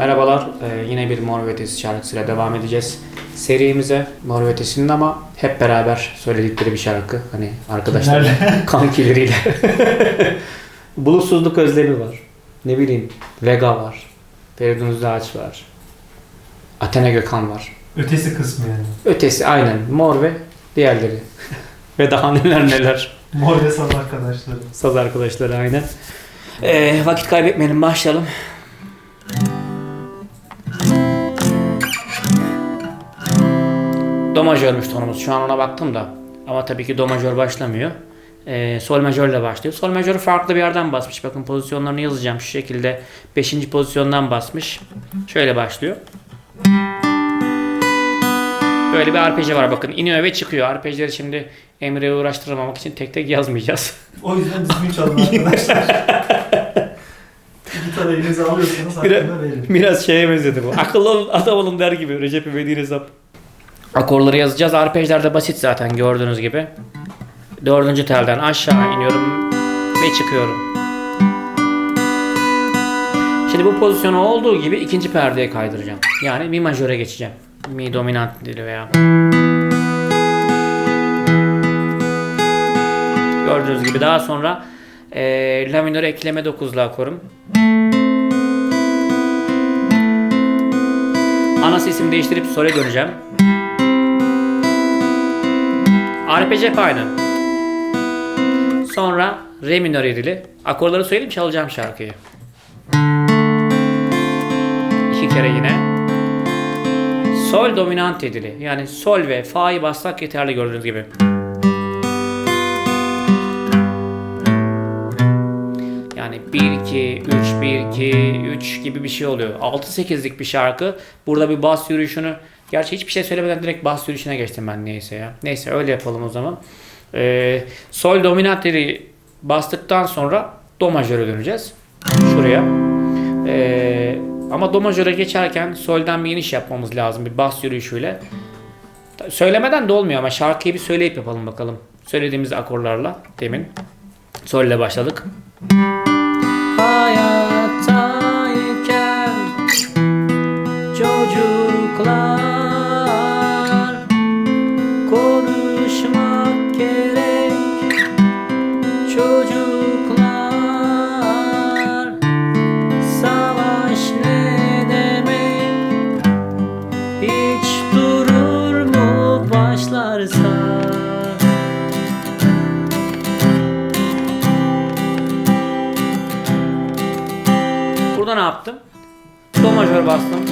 Merhabalar, ee, yine bir Mor ve Ötesi şarkısıyla devam edeceğiz. Serimize Mor ve Ötesi'nin ama hep beraber söyledikleri bir şarkı. Hani arkadaşlar kankileriyle. Bulutsuzluk özlemi var. Ne bileyim, Vega var. Feridun Ağaç var. Athena Gökhan var. Ötesi kısmı yani. Ötesi aynen Mor ve diğerleri. ve daha neler neler. Mor ve saz arkadaşları. Saz arkadaşları aynen. Ee, vakit kaybetmeyelim başlayalım. Do majörmüş tonumuz. Şu an ona baktım da. Ama tabii ki do majör başlamıyor. Ee, sol majörle başlıyor. Sol majörü farklı bir yerden basmış. Bakın pozisyonlarını yazacağım. Şu şekilde 5. pozisyondan basmış. Şöyle başlıyor. Böyle bir arpeji var bakın. iniyor ve çıkıyor. Arpejileri şimdi Emre'ye uğraştırmamak için tek tek yazmayacağız. O yüzden düzgün çalın arkadaşlar. Gitarı elinize alıyorsanız hakkında verin. Biraz şeye benzedi bu. Akıllı olun, adam olun der gibi. Recep İvedik hesap. Akorları yazacağız. Arpejler de basit zaten gördüğünüz gibi. Dördüncü telden aşağı iniyorum ve çıkıyorum. Şimdi bu pozisyonu olduğu gibi ikinci perdeye kaydıracağım. Yani mi majöre geçeceğim. Mi dominant dili veya. Gördüğünüz gibi daha sonra eee la minör ekleme 9'lu akorum. Ana sesimi değiştirip sole döneceğim. Arpej hep aynı. Sonra re minör edili. Akorları söyleyeyim çalacağım şarkıyı. İki kere yine. Sol dominant edili. Yani sol ve fa'yı bassak yeterli gördüğünüz gibi. Yani 1 2 3 1 2 3 gibi bir şey oluyor. 6 8'lik bir şarkı. Burada bir bas yürüyüşünü Gerçi hiçbir şey söylemeden direkt bas yürüyüşüne geçtim ben neyse ya. Neyse öyle yapalım o zaman. Ee, sol dominantleri bastıktan sonra do majöre döneceğiz. Şuraya. Ee, ama do majöre geçerken soldan bir iniş yapmamız lazım bir bas yürüyüşüyle. Söylemeden de olmuyor ama şarkıyı bir söyleyip yapalım bakalım. Söylediğimiz akorlarla demin. Sol ile başladık. Hayattayken Burada ne yaptım? Do majör bastım.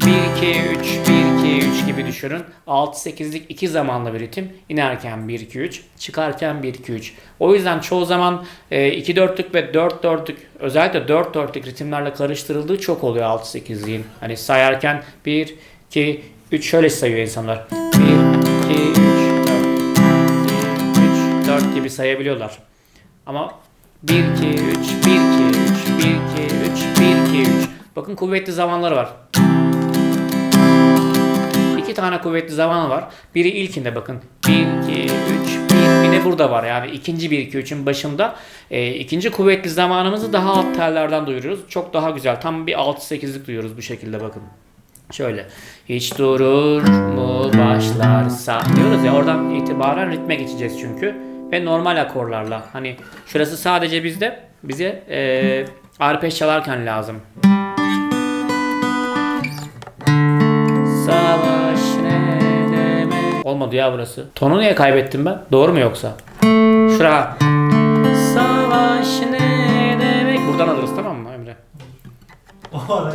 1 2 3 1 2 3 gibi düşünün. 6 8'lik 2 zamanlı bir ritim. İnerken 1 2 3, çıkarken 1 2 3. O yüzden çoğu zaman 2 4'lük ve 4 4'lük özellikle 4 4'lük ritimlerle karıştırıldığı çok oluyor 6 8'liğin. Hani sayarken 1 2 3 şöyle sayıyor insanlar. 1 2 3 4 3 4 gibi sayabiliyorlar. Ama 1 2 3 1 2 3 1 2 3 1 2 3 Bakın kuvvetli zamanları var. İki tane kuvvetli zaman var. Biri ilkinde bakın. 1 2 3 1 bir de burada var. Yani ikinci 1 2 3'ün başında e, ikinci kuvvetli zamanımızı daha alt tellerden duyuruyoruz. Çok daha güzel. Tam bir 6 8'lik duyuyoruz bu şekilde bakın. Şöyle. Hiç durur mu başlarsa diyoruz ya oradan itibaren ritme geçeceğiz çünkü. Ve normal akorlarla. Hani şurası sadece bizde bize e, arpej çalarken lazım. Savaş ne demek? Olmadı ya burası. Tonu niye kaybettim ben? Doğru mu yoksa? Şura. Savaş ne demek? Buradan alırız tamam mı Emre? Savaş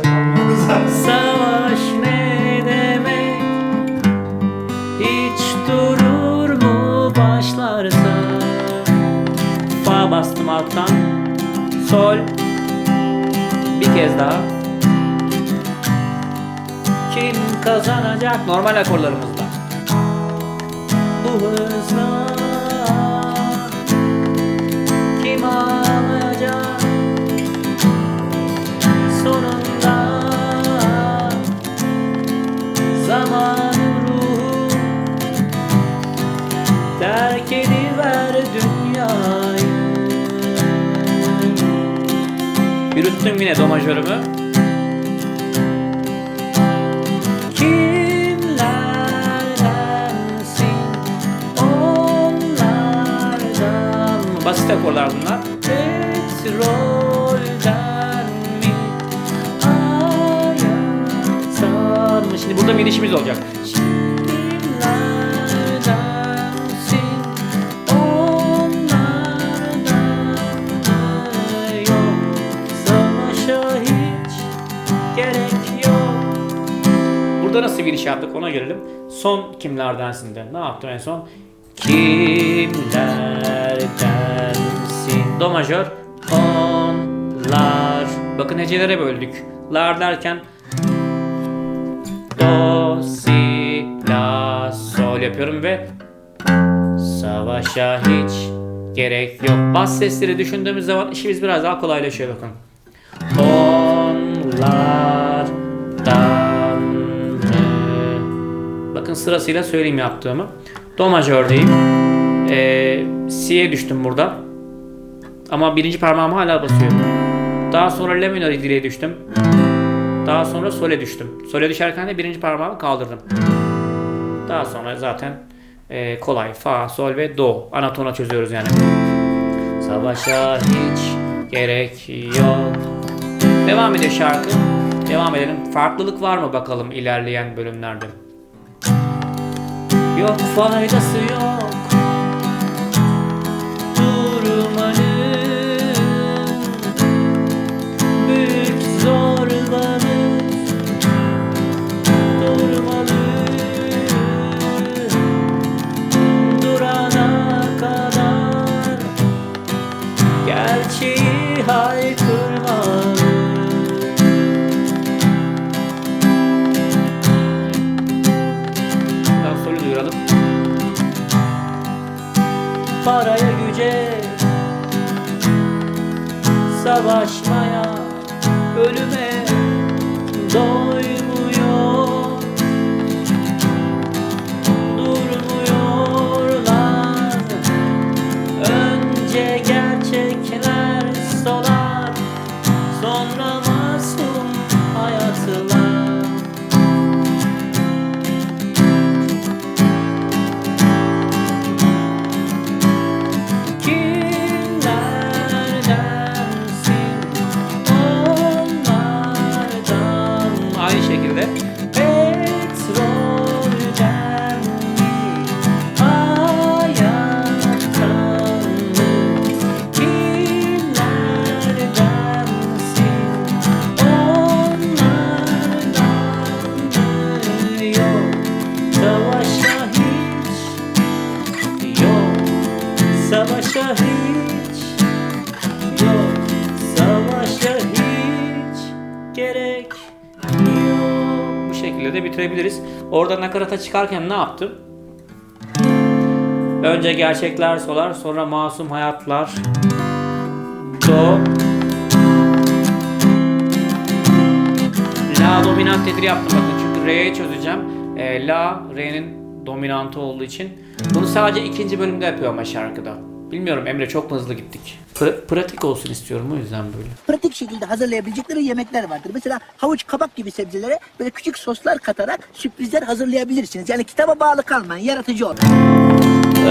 Bastım alttan. Sol. Bir kez daha. Kim kazanacak? Normal akorlarımızla. Bu hızla kim alacak? sonunda zaman tuttum yine do majörümü. Basit akorlar bunlar. Petrolden mi arasan? Şimdi burada bir işimiz olacak. Şimdi Nasıl bir iş yaptık ona görelim. Son kimlerdensin de. Ne yaptım en son? Kimlerdensin? Do majör. Onlar. Bakın hecelere böldük. Lar derken Do, si, la, sol yapıyorum ve Savaşa hiç gerek yok. Bas sesleri düşündüğümüz zaman işimiz biraz daha kolaylaşıyor bakın. Onlardan Bakın sırasıyla söyleyeyim yaptığımı. Do majördeyim. Ee, Si'ye düştüm burada. Ama birinci parmağım hala basıyor. Daha sonra La minör direğe düştüm. Daha sonra Sol'e düştüm. Sol'e düşerken de birinci parmağımı kaldırdım. Daha sonra zaten e, kolay. Fa, Sol ve Do. Ana tona çözüyoruz yani. Savaşa hiç gerek yok. Devam ediyor şarkı. Devam edelim. Farklılık var mı bakalım ilerleyen bölümlerde? Yok faydası yok. Durmanın büyük zorları Paraya güce savaşmaya ölüme doymuyor Savaşa hiç yok Savaşa hiç gerek yok Bu şekilde de bitirebiliriz. Orada nakarata çıkarken ne yaptım? Önce gerçekler solar, sonra masum hayatlar. Do. La dominant tetri yaptım bakın çünkü Re'yi çözeceğim. Ee, La, Re'nin dominantı olduğu için. Bunu sadece ikinci bölümde yapıyor ama şarkıda. Bilmiyorum Emre çok mu hızlı gittik. Pra- pratik olsun istiyorum o yüzden böyle. pratik şekilde hazırlayabilecekleri yemekler vardır. Mesela havuç, kabak gibi sebzelere böyle küçük soslar katarak sürprizler hazırlayabilirsiniz. Yani kitaba bağlı kalmayın, yaratıcı olun.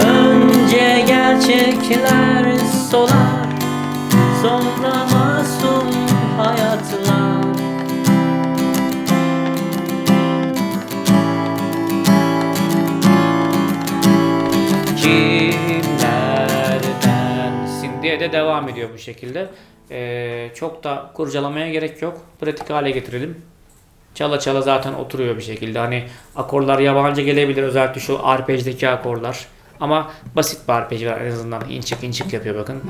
Önce gerçekler solar Sonra masum hayatlar Kimlerdensin diye de devam ediyor bu şekilde. Ee, çok da kurcalamaya gerek yok. Pratik hale getirelim. Çala çala zaten oturuyor bir şekilde. Hani akorlar yabancı gelebilir özellikle şu arpej'deki akorlar. Ama basit bir arpej var en azından. İnçik inçik yapıyor bakın.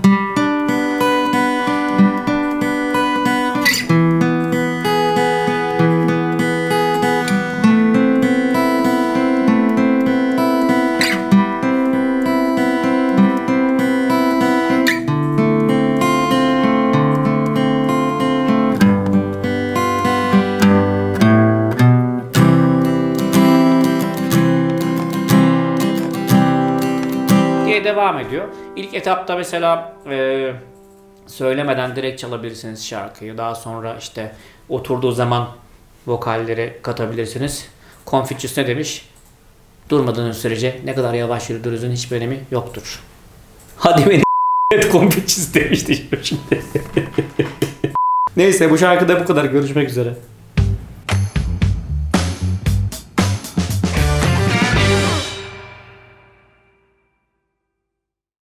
Devam ediyor. İlk etapta mesela e, söylemeden direkt çalabilirsiniz şarkıyı. Daha sonra işte oturduğu zaman vokalleri katabilirsiniz. Confucius ne demiş? Durmadığınız sürece ne kadar yavaş yürüdüğünüzün hiçbir önemi yoktur. Hadi beni Evet çiz demişti şimdi. Neyse bu şarkıda bu kadar. Görüşmek üzere.